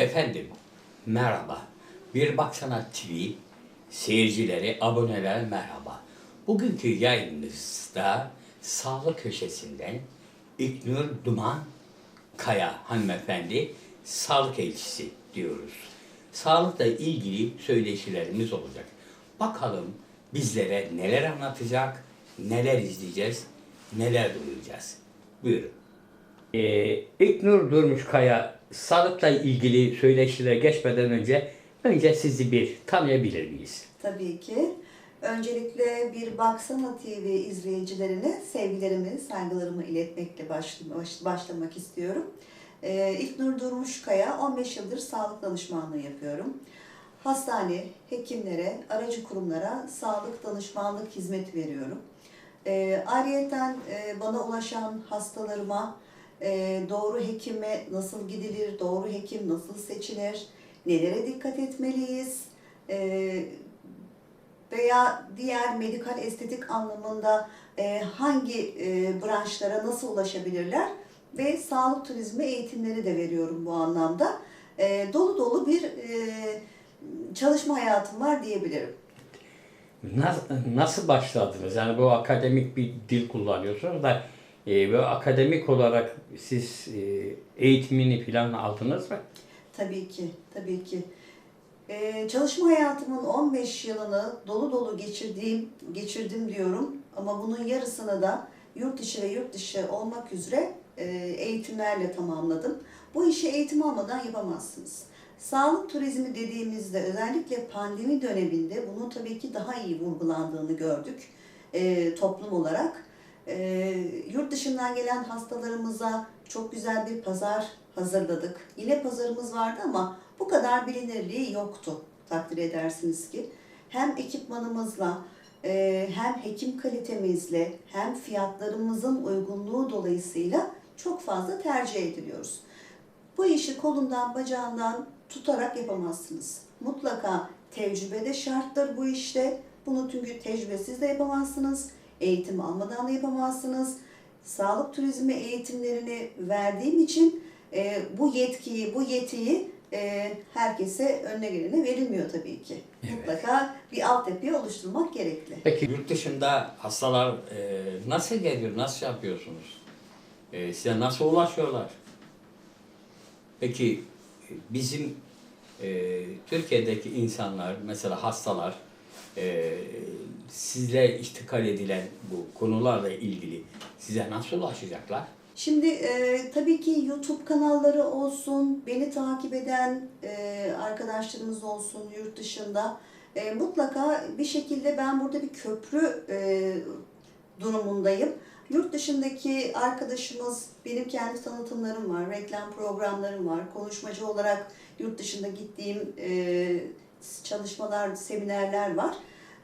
Efendim, merhaba. Bir Baksana TV seyircileri, aboneler merhaba. Bugünkü yayınımızda sağlık köşesinden İknur Duman Kaya hanımefendi sağlık elçisi diyoruz. Sağlıkla ilgili söyleşilerimiz olacak. Bakalım bizlere neler anlatacak, neler izleyeceğiz, neler duyacağız. Buyurun. Ee, İknur Durmuşkaya sağlıkla ilgili söyleşilere geçmeden önce önce sizi bir tanıyabilir miyiz? Tabii ki. Öncelikle bir Baksana TV izleyicilerine sevgilerimi, saygılarımı iletmekle baş- baş- başlamak istiyorum. Ee, İlknur Durmuşkaya, 15 yıldır sağlık danışmanlığı yapıyorum. Hastane, hekimlere, aracı kurumlara sağlık danışmanlık hizmeti veriyorum. Ee, ayrıyeten e, bana ulaşan hastalarıma e, doğru hekime nasıl gidilir, doğru hekim nasıl seçilir, nelere dikkat etmeliyiz, e, veya diğer medikal estetik anlamında e, hangi e, branşlara nasıl ulaşabilirler ve sağlık turizmi eğitimleri de veriyorum bu anlamda. E, dolu dolu bir e, çalışma hayatım var diyebilirim. Nasıl, nasıl başladınız? Yani bu akademik bir dil kullanıyorsunuz da e, böyle akademik olarak siz e, eğitimini falan aldınız mı? Tabii ki, tabii ki. Ee, çalışma hayatımın 15 yılını dolu dolu geçirdiğim, geçirdim diyorum. Ama bunun yarısını da yurt içi ve yurt dışı olmak üzere e, eğitimlerle tamamladım. Bu işi eğitim almadan yapamazsınız. Sağlık turizmi dediğimizde özellikle pandemi döneminde bunun tabii ki daha iyi vurgulandığını gördük e, toplum olarak. E, yurt dışından gelen hastalarımıza çok güzel bir pazar hazırladık. Yine pazarımız vardı ama bu kadar bilinirliği yoktu takdir edersiniz ki. Hem ekipmanımızla e, hem hekim kalitemizle hem fiyatlarımızın uygunluğu dolayısıyla çok fazla tercih ediliyoruz. Bu işi kolundan bacağından tutarak yapamazsınız. Mutlaka tecrübe de şarttır bu işte. Bunu çünkü tecrübesiz de yapamazsınız. Eğitim almadan da yapamazsınız. Sağlık turizmi eğitimlerini verdiğim için e, bu yetkiyi, bu yetiyi e, herkese önüne gelene verilmiyor tabii ki. Evet. Mutlaka bir altyapıyı oluşturmak gerekli. Peki yurt dışında hastalar e, nasıl geliyor, nasıl yapıyorsunuz? E, size nasıl ulaşıyorlar? Peki e, bizim e, Türkiye'deki insanlar, mesela hastalar, e, sizle iştikal edilen bu konularla ilgili size nasıl ulaşacaklar? Şimdi e, tabii ki YouTube kanalları olsun, beni takip eden e, arkadaşlarımız olsun yurt dışında. E, mutlaka bir şekilde ben burada bir köprü e, durumundayım. Yurt dışındaki arkadaşımız, benim kendi tanıtımlarım var, reklam programlarım var. Konuşmacı olarak yurt dışında gittiğim e, çalışmalar, seminerler var.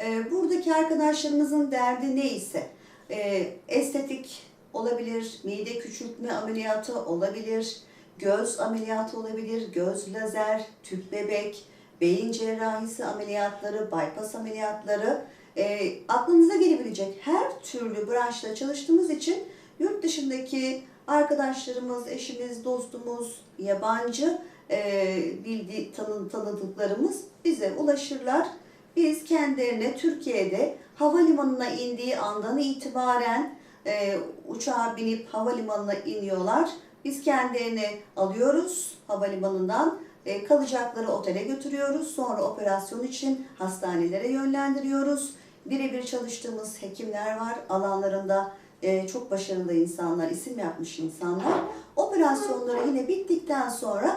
E, buradaki arkadaşlarımızın derdi neyse, e, estetik olabilir, mide küçültme ameliyatı olabilir, göz ameliyatı olabilir, göz lazer, tüp bebek, beyin cerrahisi ameliyatları, bypass ameliyatları e, aklınıza gelebilecek her türlü branşta çalıştığımız için yurt dışındaki arkadaşlarımız, eşimiz, dostumuz, yabancı e, bildi, tanı, tanıdıklarımız bize ulaşırlar. Biz kendilerine Türkiye'de havalimanına indiği andan itibaren e, uçağa binip havalimanına iniyorlar. Biz kendilerini alıyoruz havalimanından, e, kalacakları otele götürüyoruz. Sonra operasyon için hastanelere yönlendiriyoruz. Birebir çalıştığımız hekimler var alanlarında e, çok başarılı insanlar, isim yapmış insanlar. Operasyonları yine bittikten sonra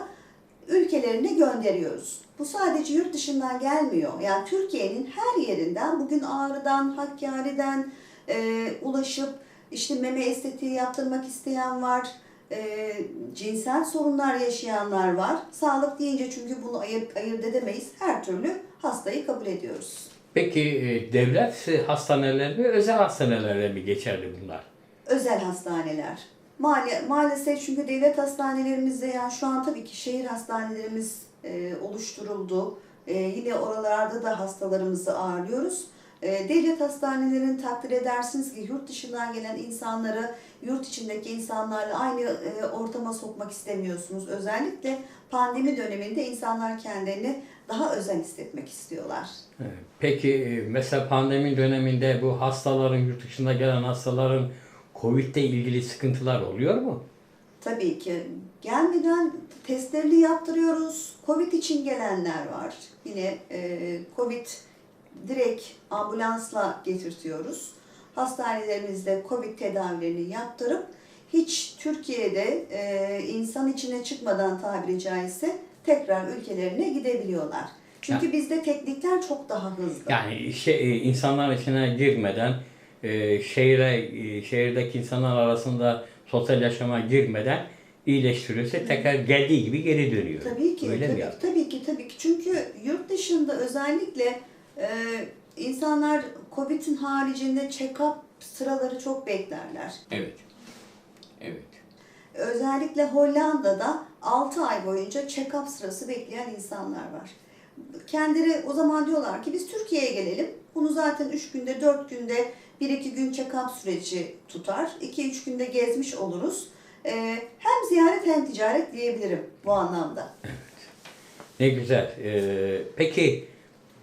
ülkelerine gönderiyoruz. Bu sadece yurt dışından gelmiyor. Yani Türkiye'nin her yerinden, bugün Ağrı'dan, Hakkari'den e, ulaşıp işte meme estetiği yaptırmak isteyen var, e, cinsel sorunlar yaşayanlar var. Sağlık deyince çünkü bunu ayırt, ayırt edemeyiz. Her türlü hastayı kabul ediyoruz. Peki e, devlet hastaneleri mi, özel hastanelere mi geçerli bunlar? Özel hastaneler. Maalesef çünkü devlet hastanelerimizde yani şu an tabii ki şehir hastanelerimiz e, oluşturuldu. E, yine oralarda da hastalarımızı ağırlıyoruz. E, devlet hastanelerinin takdir edersiniz ki yurt dışından gelen insanları yurt içindeki insanlarla aynı ortama sokmak istemiyorsunuz. Özellikle pandemi döneminde insanlar kendilerini daha özel hissetmek istiyorlar. Peki mesela pandemi döneminde bu hastaların, yurt dışında gelen hastaların Covid ile ilgili sıkıntılar oluyor mu? Tabii ki gelmeden testlerini yaptırıyoruz. Covid için gelenler var. Yine e, Covid direkt ambulansla getirtiyoruz. Hastanelerimizde Covid tedavilerini yaptırıp hiç Türkiye'de e, insan içine çıkmadan tabiri caizse tekrar ülkelerine gidebiliyorlar. Çünkü bizde teknikler çok daha hızlı. Yani şey, e, insanlar içine girmeden, e, şehire, e, şehirdeki insanlar arasında sosyal yaşama girmeden iyileştiriyorsa tekrar geldiği gibi geri dönüyor. Tabii ki, Öyle mi tabii, ki, tabii ki, tabii ki. Çünkü yurt dışında özellikle e, insanlar COVID'in haricinde check-up sıraları çok beklerler. Evet. Evet. Özellikle Hollanda'da 6 ay boyunca check-up sırası bekleyen insanlar var. Kendileri o zaman diyorlar ki biz Türkiye'ye gelelim. Bunu zaten 3 günde, 4 günde 1-2 gün check-up süreci tutar. 2-3 günde gezmiş oluruz. E, hem ziyaret hem ticaret diyebilirim bu anlamda. Ne güzel. Ee, peki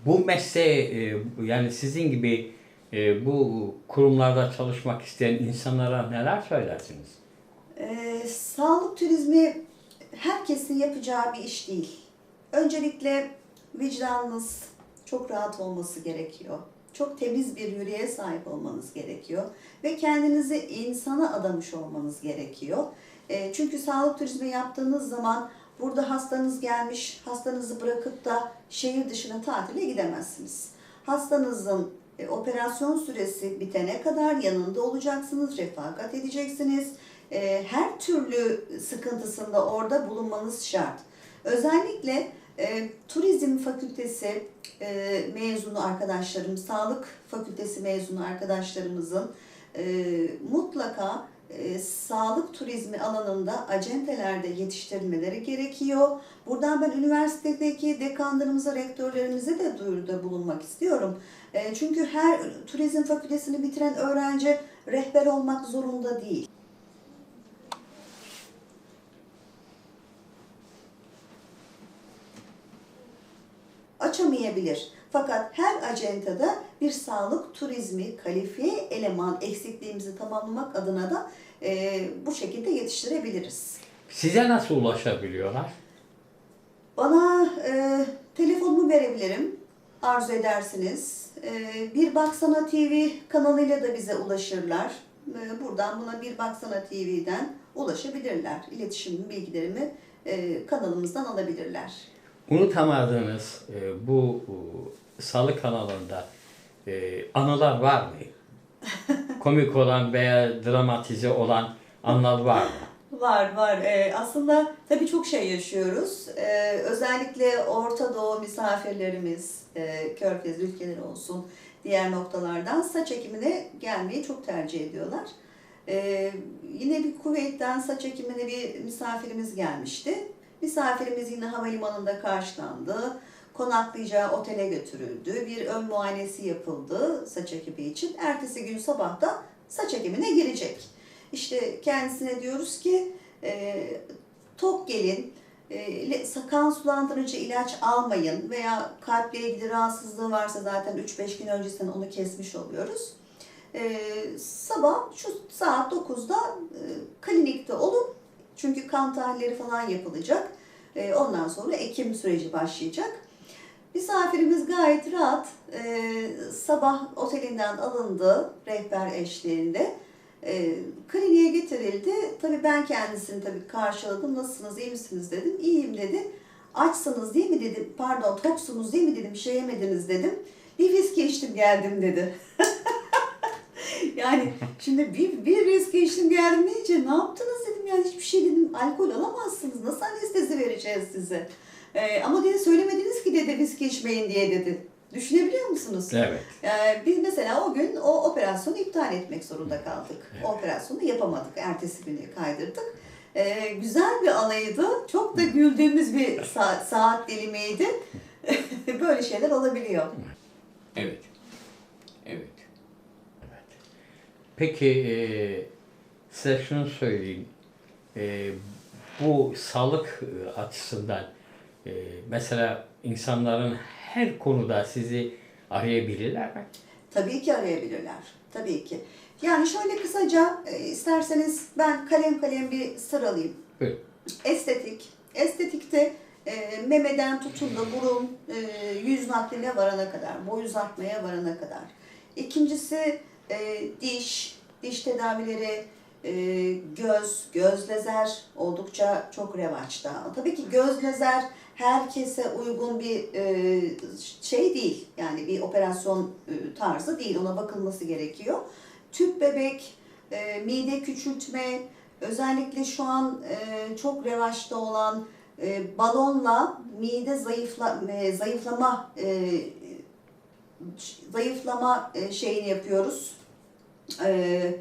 bu mesleğe e, yani sizin gibi e, bu kurumlarda çalışmak isteyen insanlara neler söylersiniz? Ee, sağlık turizmi herkesin yapacağı bir iş değil. Öncelikle vicdanınız çok rahat olması gerekiyor. Çok temiz bir yüreğe sahip olmanız gerekiyor. Ve kendinizi insana adamış olmanız gerekiyor. Ee, çünkü sağlık turizmi yaptığınız zaman burada hastanız gelmiş, hastanızı bırakıp da şehir dışına tatile gidemezsiniz. Hastanızın e, operasyon süresi bitene kadar yanında olacaksınız, refakat edeceksiniz. E, her türlü sıkıntısında orada bulunmanız şart. Özellikle e, turizm fakültesi e, mezunu arkadaşlarım, sağlık fakültesi mezunu arkadaşlarımızın e, mutlaka e, sağlık turizmi alanında acentelerde yetiştirilmeleri gerekiyor. Buradan ben üniversitedeki dekanlarımıza, rektörlerimize de duyuruda bulunmak istiyorum. E, çünkü her turizm fakültesini bitiren öğrenci rehber olmak zorunda değil. Açamayabilir. Fakat her acentada bir sağlık turizmi, kalifiye eleman eksikliğimizi tamamlamak adına da e, bu şekilde yetiştirebiliriz. Size nasıl ulaşabiliyorlar? Bana e, telefonumu verebilirim. Arzu edersiniz. E, bir Baksana TV kanalıyla da bize ulaşırlar. E, buradan buna Bir Baksana TV'den ulaşabilirler. İletişim bilgilerimi e, kanalımızdan alabilirler. Unutamadığınız e, bu e, sağlık kanalında e, anılar var mı? Komik olan veya dramatize olan anlar var mı? Var var. Ee, aslında tabii çok şey yaşıyoruz. Ee, özellikle Orta Doğu misafirlerimiz, e, Körfez ülkeleri olsun, diğer noktalardan saç ekimine gelmeyi çok tercih ediyorlar. Ee, yine bir Kuveyt'ten saç ekimine bir misafirimiz gelmişti. Misafirimiz yine havalimanında karşılandı. Konaklayacağı otele götürüldü. Bir ön muayenesi yapıldı saç ekimi için. Ertesi gün sabah da saç ekimine girecek. İşte kendisine diyoruz ki e, tok gelin, e, kan sulandırıcı ilaç almayın veya kalple ilgili rahatsızlığı varsa zaten 3-5 gün öncesinden onu kesmiş oluyoruz. E, sabah şu saat 9'da e, klinikte olun çünkü kan tahlilleri falan yapılacak. E, ondan sonra ekim süreci başlayacak. Misafirimiz gayet rahat. E, sabah otelinden alındı rehber eşliğinde. E, kliniğe getirildi. Tabii ben kendisini tabii karşıladım. Nasılsınız, iyi misiniz dedim. İyiyim dedi. Açsınız değil mi dedim. Pardon toksunuz değil mi dedim. Şey yemediniz dedim. Bir viski içtim geldim dedi. yani şimdi bir, bir viski içtim geldim deyince ne yaptınız dedim. Yani hiçbir şey dedim. Alkol alamazsınız. Nasıl anestezi vereceğiz size? E, ama dedi söylemediniz ki dedi viski içmeyin diye dedi. Düşünebiliyor musunuz? Evet. Ee, biz mesela o gün o operasyonu iptal etmek zorunda kaldık. O operasyonu yapamadık. Ertesi güne kaydırdık. Ee, güzel bir anıydı. Çok da güldüğümüz bir saat, saat dilimiydi. Böyle şeyler olabiliyor. Evet. Peki e, size şunu söyleyeyim. E, bu sağlık e, açısından e, mesela insanların her konuda sizi arayabilirler mi? Tabii ki arayabilirler. Tabii ki. Yani şöyle kısaca e, isterseniz ben kalem kalem bir sıralayayım. Buyurun. Estetik. Estetikte e, memeden tutun da burun, e, yüz nakline varana kadar, boy uzatmaya varana kadar. İkincisi e, diş, diş tedavileri, e, göz, göz lazer oldukça çok revaçta. Tabii ki göz lazer herkese uygun bir e, şey değil. Yani bir operasyon e, tarzı değil. Ona bakılması gerekiyor. Tüp bebek, e, mide küçültme, özellikle şu an çok revaçta olan balonla mide zayıfla, zayıflama zayıflama şeyini yapıyoruz. E,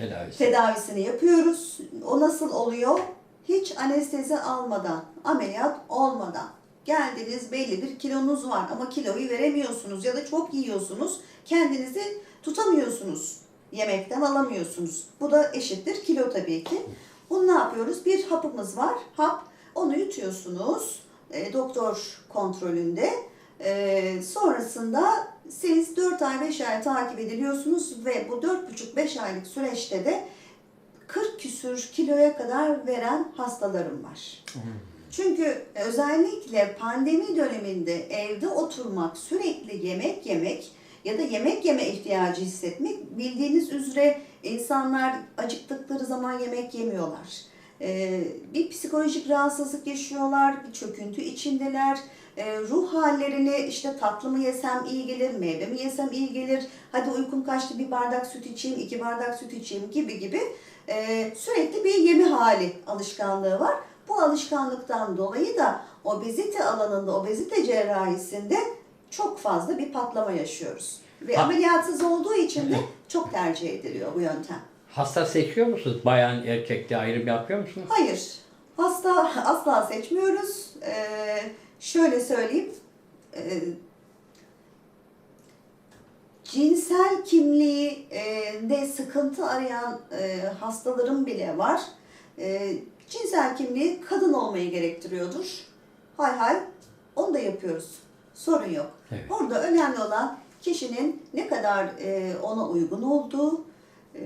Tedavisi. tedavisini yapıyoruz. O nasıl oluyor? Hiç anestezi almadan, ameliyat olmadan. Geldiniz belli bir kilonuz var ama kiloyu veremiyorsunuz ya da çok yiyorsunuz. Kendinizi tutamıyorsunuz. Yemekten alamıyorsunuz. Bu da eşittir kilo tabii ki. Bunu ne yapıyoruz? Bir hapımız var. Hap. Onu yutuyorsunuz. E, doktor kontrolünde. E, sonrasında siz 4 ay 5 ay takip ediliyorsunuz ve bu 4,5-5 aylık süreçte de 40 küsür kiloya kadar veren hastalarım var. Çünkü özellikle pandemi döneminde evde oturmak, sürekli yemek yemek ya da yemek yeme ihtiyacı hissetmek bildiğiniz üzere insanlar acıktıkları zaman yemek yemiyorlar. Ee, bir psikolojik rahatsızlık yaşıyorlar, bir çöküntü içindeler. Ee, ruh hallerini işte tatlı mı yesem iyi gelir, meyve mi yesem iyi gelir, hadi uykum kaçtı bir bardak süt içeyim, iki bardak süt içeyim gibi gibi Ee, sürekli bir yeme hali alışkanlığı var. Bu alışkanlıktan dolayı da obezite alanında, obezite cerrahisinde çok fazla bir patlama yaşıyoruz. Ve Ha. ameliyatsız olduğu için de çok tercih ediliyor bu yöntem. Hasta seçiyor musunuz? Bayan, erkek diye ayrım yapıyor musunuz? Hayır, hasta asla seçmiyoruz. Ee, şöyle söyleyeyim, ee, cinsel kimliği de sıkıntı arayan e, hastalarım bile var. E, cinsel kimliği kadın olmayı gerektiriyordur. Hay hay, onu da yapıyoruz. Sorun yok. Evet. Orada önemli olan kişinin ne kadar e, ona uygun olduğu, e,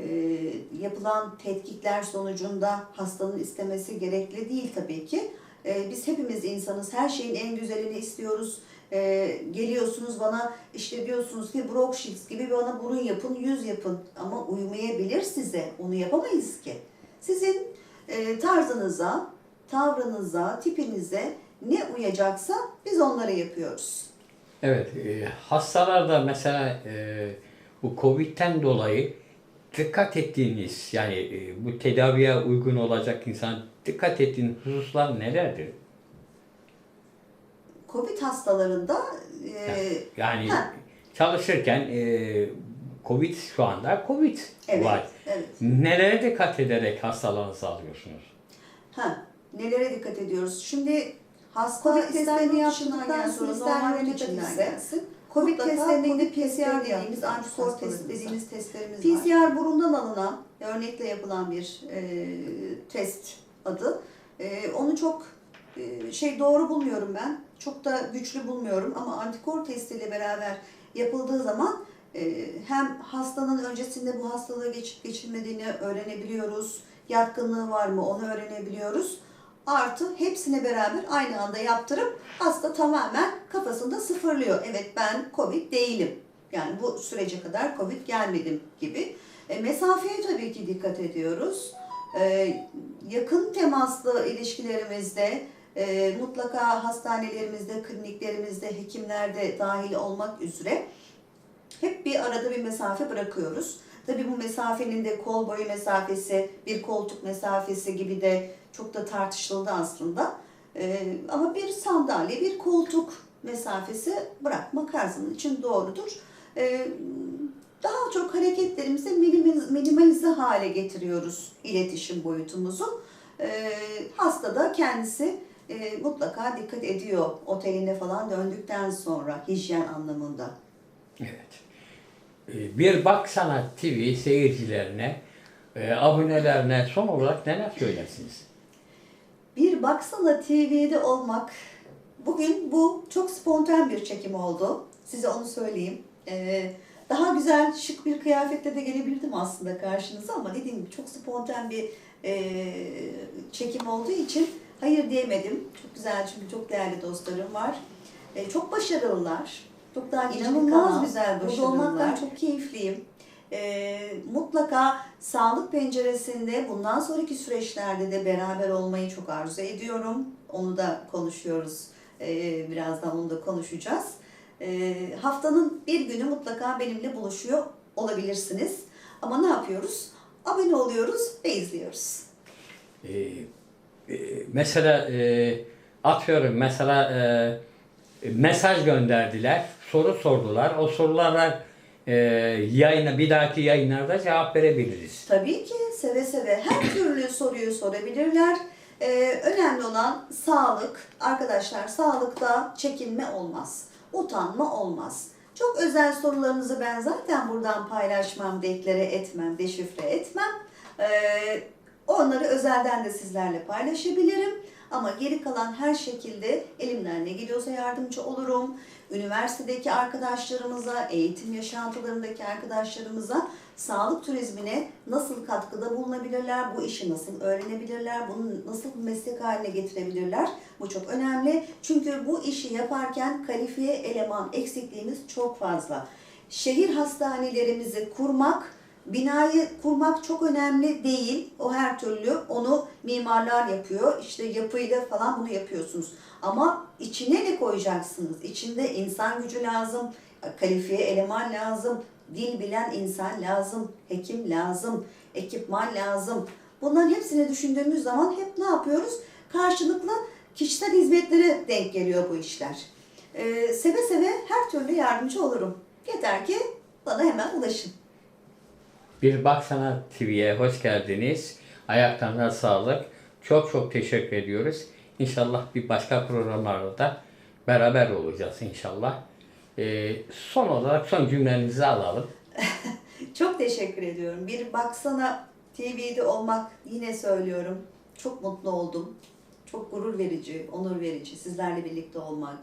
yapılan tetkikler sonucunda hastanın istemesi gerekli değil tabii ki. E, biz hepimiz insanız, her şeyin en güzelini istiyoruz. E, geliyorsunuz bana işte diyorsunuz ki Brock Shields gibi bana burun yapın, yüz yapın ama uymayabilir size. Onu yapamayız ki. Sizin e, tarzınıza, tavrınıza, tipinize ne uyacaksa biz onları yapıyoruz. Evet, e, hastalarda mesela e, bu Covid'den dolayı dikkat ettiğiniz yani e, bu tedaviye uygun olacak insan dikkat ettiğiniz hususlar nelerdir? Covid hastalarında e, Yani Ha. çalışırken e, Covid şu anda Covid evet, var. evet. Nelere dikkat ederek hastalarınızı alıyorsunuz? Ha, nelere dikkat ediyoruz? Şimdi hasta Covid ister testlerini yurt dışından yaptıktan gelsin, sonra ister yurt içinden gelsin. Covid testlerinde PCR dediğimiz antikor testi hastalarımız dediğimiz testlerimiz var. PCR burundan alınan, örnekle yapılan bir e, test adı. E, onu çok e, şey doğru bulmuyorum ben. Çok da güçlü bulmuyorum ama antikor testiyle beraber yapıldığı zaman e, hem hastanın öncesinde bu hastalığı geçip geçirmediğini öğrenebiliyoruz. Yatkınlığı var mı onu öğrenebiliyoruz. Artı hepsini beraber aynı anda yaptırıp hasta tamamen kafasında sıfırlıyor. Evet ben Covid değilim. Yani bu sürece kadar Covid gelmedim gibi. E, mesafeye tabii ki dikkat ediyoruz. E, yakın temaslı ilişkilerimizde e, mutlaka hastanelerimizde, kliniklerimizde, hekimlerde dahil olmak üzere hep bir arada bir mesafe bırakıyoruz. Tabii bu mesafenin de kol boyu mesafesi, bir koltuk mesafesi gibi de çok da tartışıldı aslında. Ee, ama bir sandalye, bir koltuk mesafesi bırakmak her zaman için doğrudur. Ee, daha çok hareketlerimizi minimalize hale getiriyoruz iletişim boyutumuzu. Ee, hasta da kendisi e, mutlaka dikkat ediyor oteline falan döndükten sonra hijyen anlamında. Evet. E, bir Bak Sanat TV seyircilerine, e, abonelerine son olarak neler söylersiniz? Bir Baksana TV'de olmak, bugün bu çok spontan bir çekim oldu. Size onu söyleyeyim. Ee, daha güzel, şık bir kıyafetle de gelebilirdim aslında karşınıza ama dediğim gibi çok spontan bir e, çekim olduğu için hayır diyemedim. Çok güzel çünkü çok değerli dostlarım var. E, çok başarılılar. Çok daha inanılmaz güzel Burada olmaktan çok keyifliyim. E, mutlaka sağlık penceresinde bundan sonraki süreçlerde de beraber olmayı çok arzu ediyorum. Onu da konuşuyoruz. E, birazdan onu da konuşacağız. E, haftanın bir günü mutlaka benimle buluşuyor olabilirsiniz. Ama ne yapıyoruz? Abone oluyoruz ve izliyoruz. E, e, mesela e, atıyorum mesela e, mesaj gönderdiler, soru sordular. O sorulara e, yayına bir dahaki yayınlarda cevap verebiliriz. Tabii ki seve seve her türlü soruyu sorabilirler. Ee, önemli olan sağlık. Arkadaşlar sağlıkta çekinme olmaz. Utanma olmaz. Çok özel sorularınızı ben zaten buradan paylaşmam, deklare etmem, deşifre etmem. Ee, onları özelden de sizlerle paylaşabilirim. Ama geri kalan her şekilde elimden ne geliyorsa yardımcı olurum. Üniversitedeki arkadaşlarımıza, eğitim yaşantılarındaki arkadaşlarımıza sağlık turizmine nasıl katkıda bulunabilirler, bu işi nasıl öğrenebilirler, bunu nasıl meslek haline getirebilirler. Bu çok önemli. Çünkü bu işi yaparken kalifiye eleman eksikliğimiz çok fazla. Şehir hastanelerimizi kurmak, Binayı kurmak çok önemli değil. O her türlü onu mimarlar yapıyor. İşte yapıyla falan bunu yapıyorsunuz. Ama içine ne koyacaksınız? İçinde insan gücü lazım, kalifiye eleman lazım, dil bilen insan lazım, hekim lazım, ekipman lazım. Bunların hepsini düşündüğümüz zaman hep ne yapıyoruz? Karşılıklı kişisel hizmetlere denk geliyor bu işler. Ee, seve seve her türlü yardımcı olurum. Yeter ki bana hemen ulaşın. Bir Baksana TV'ye hoş geldiniz. Ayaklarına sağlık. Çok çok teşekkür ediyoruz. İnşallah bir başka programlarda da beraber olacağız inşallah. Ee, son olarak son cümlenizi alalım. Çok teşekkür ediyorum. Bir baksana TV'de olmak yine söylüyorum. Çok mutlu oldum. Çok gurur verici, onur verici sizlerle birlikte olmak,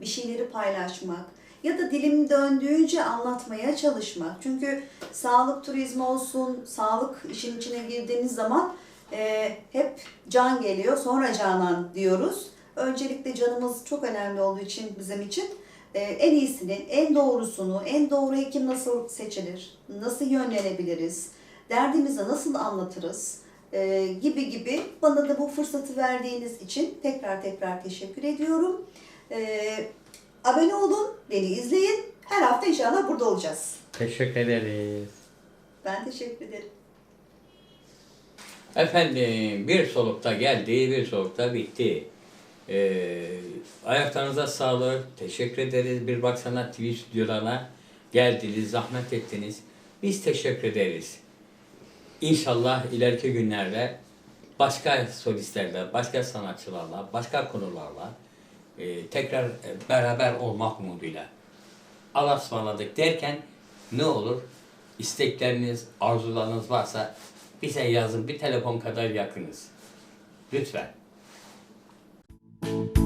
bir şeyleri paylaşmak ya da dilim döndüğünce anlatmaya çalışmak. Çünkü sağlık turizmi olsun, sağlık işin içine girdiğiniz zaman e, hep can geliyor, sonra canan diyoruz. Öncelikle canımız çok önemli olduğu için bizim için e, en iyisini, en doğrusunu, en doğru hekim nasıl seçilir, nasıl yönlenebiliriz, derdimizi nasıl anlatırız e, gibi gibi bana da bu fırsatı verdiğiniz için tekrar tekrar teşekkür ediyorum. E, abone olun, beni izleyin. Her hafta inşallah burada olacağız. Teşekkür ederiz. Ben teşekkür ederim. Efendim bir solukta geldi, bir solukta bitti. Ee, ayaklarınıza sağlık. Teşekkür ederiz. Bir Baksana TV stüdyolarına geldiniz, zahmet ettiniz. Biz teşekkür ederiz. İnşallah ileriki günlerde başka solistlerle, başka sanatçılarla, başka konularla e, tekrar e, beraber olmak umuduyla Allah'a ısmarladık derken ne olur? İstekleriniz, arzularınız varsa bize yazın. Bir telefon kadar yakınız. Lütfen. Müzik